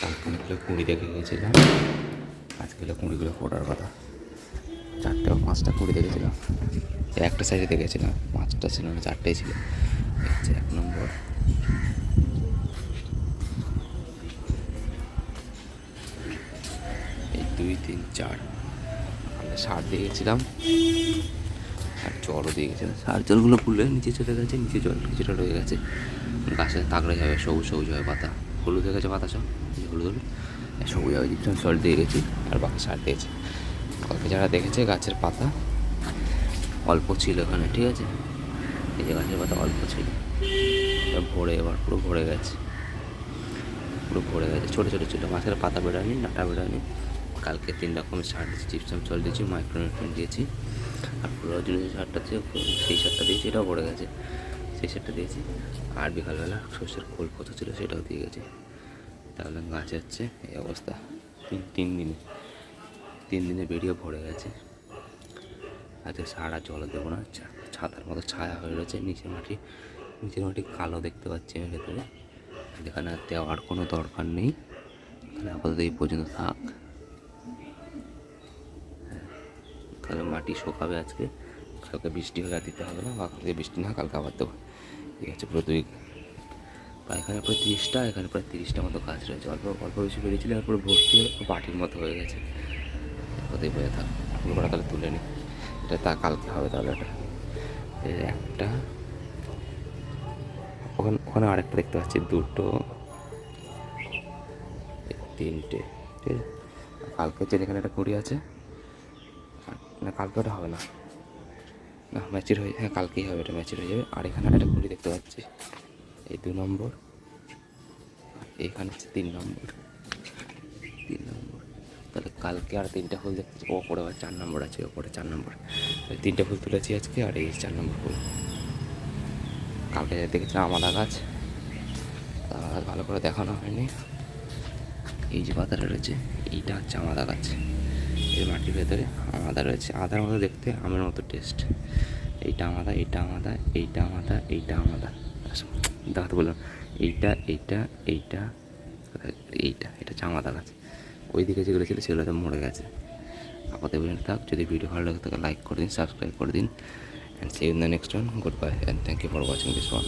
কালকে অনেকগুলো কুঁড়ি দেখে গেছিলাম। আজকেগুলো কুঁড়িগুলো ফোটার কথা। চারটে বা পাঁচটা কুঁড়ি দেখেছিলাম। একটা সাইডে দেখেছিলাম, পাঁচটা ছিল না, চারটেই ছিল। এক নম্বর। এই দুই, তিন, চার। আমরা সার দিয়ে গেছিলাম। আর জলও দিয়ে গেছিলাম। সার জলগুলো পুলে নিচে চলে গেছে, নিচে জল কিছুটা রয়ে গেছে। গাছে তাগড়ে যাবে, সবুজ সবুজ হয় পাতা। হলুদ হয়ে গেছে যে হলুদ হলুদ। সবুজ জিপসাম সল্ট দিয়ে গেছি, আর বাকি সার দিয়েছি। কালকে যারা দেখেছে গাছের পাতা, অল্প ছিল এখানে, ঠিক আছে? এই যে গাছের পাতা অল্প ছিল। ভরে, এবার পুরো ভরে গেছে। পুরো ভরে গেছে, ছোটো ছোটো ছিল। মাছের পাতা বেরোয়নি, ডাঁটা বেরোয়নি। কালকে তিন রকমের সার দিয়েছি চিপসাম জল দিয়েছি মাইক্রোনিউট্রেন দিয়েছি। আর পুরো যে সারটা দিয়ে সেই সারটা দিয়েছি, এটাও ভরে গেছে। সেই সারটা দিয়েছি। আর বিকালবেলা সর্ষের খোল পচা ছিল সেটাও দিয়ে গেছি। তাহলে গাছ হচ্ছে এই অবস্থা। তিন তিন দিনে। তিন দিনে বেরিয়ে ভরে গেছে। আজকে সারা জল দেবো না ছাতার মতো ছায়া হয়ে রয়েছে নিচে মাটি। নিচের মাটি কালো দেখতে পাচ্ছি আমি ভেতরে। যেখানে দেওয়ার কোনো দরকার নেই। এখানে আপাতত এই পর্যন্ত থাক। হ্যাঁ, তাহলে মাটি শোকাবে আজকে। কালকে বৃষ্টি হলে দিতে হবে না, বা কালকে বৃষ্টি না, কালকে আবার দেবো। ঠিক আছে, পুরো দুই প্রায় এখানে প্রায় তিরিশটা, এখানে প্রায় তিরিশটা মতো গাছ রয়েছে। অল্প অল্প বেশি বেরিয়েছিল, আর পুরো ভর্তি হয়ে পাটির মতো হয়ে গেছে। কোথায় বয়ে থাক পুরোটা তাহলে তুলে নিই এটা তা কালকে হবে তাহলে এটা একটা ওখানে ওখানে আরেকটা দেখতে পাচ্ছি, দুটো, তিনটে, ঠিক আছে। কালকে এখানে একটা কুড়ি আছে, না কালকে ওটা হবে না। না ম্যাচির হয়ে হ্যাঁ কালকেই হবে, এটা ম্যাচির হয়ে যাবে। আর এখানে একটা কুড়ি দেখতে পাচ্ছি। এই দু নম্বর। এইখানে হচ্ছে তিন নম্বর। তিন নম্বর। তাহলে কালকে আর তিনটা ফুল দেখতে ওপরে আবার চার নম্বর আছে, ওপরে চার নম্বর। তিনটা ফুল তুলেছি আজকে, আর এই চার নম্বর ফুল। কালকে গাছ আমাদা গাছ ভালো করে দেখানো হয়নি। এই যে পাতাটা রয়েছে, এইটা হচ্ছে আমাদা গাছ। এই মাটির ভেতরে আমাদা রয়েছে। আদার মতো দেখতে, আমের মতো টেস্ট এইটা আমাদা এইটা আমাদা এইটা আমাদা এইটা আমাদা দাঁত বললাম। এইটা এইটা এইটা এইটা, এটা হচ্ছে আমাদা গাছ। ওই দিকে যেগুলো ছিল, সেগুলো তো মরে গেছে। আপাতত পর্যন্ত থাক। যদি ভিডিও ভালো লাগে, তাহলে লাইক করে দিন সাবস্ক্রাইব করে দিন। And see in the next one good bye and thank you for watching this one